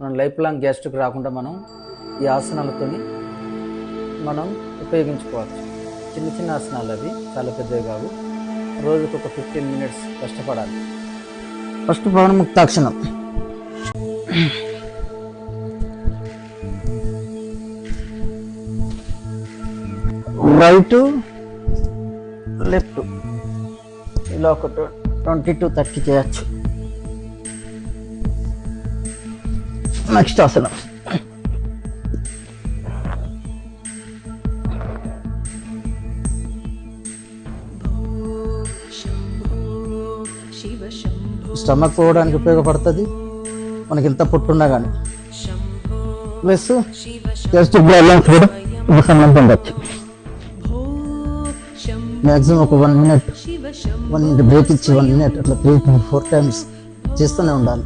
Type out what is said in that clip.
మనం life long gastric రాకుండా మనం ఈ ఆసనాలతో మనం ఉపయోగించుకోవచ్చు. చిన్న చిన్న ఆసనాలు అవి చాలా పెద్దవి కావు. రోజుకు ఒక ఫిఫ్టీన్ మినిట్స్ కష్టపడాలి. ఫస్ట్ పవన ముక్తాక్షణం. Right left. ఇలా ఒక ట్వంటీ టు థర్టీ చేయొచ్చు. నెక్స్ట్ ఆసనం స్టమక్ పోవడానికి ఉపయోగపడుతుంది. మనకి ఇంత పుట్టున్నా కానీ ప్లస్ జస్ట్ బ్లడ్ కూడా ఉపశమనంతో ఉండొచ్చు. మ్యాక్సిమం ఒక one minute one minute break ఇచ్చి వన్ మినిట్ అట్లా త్రీ ఫోర్ టైమ్స్ చేస్తూనే ఉండాలి.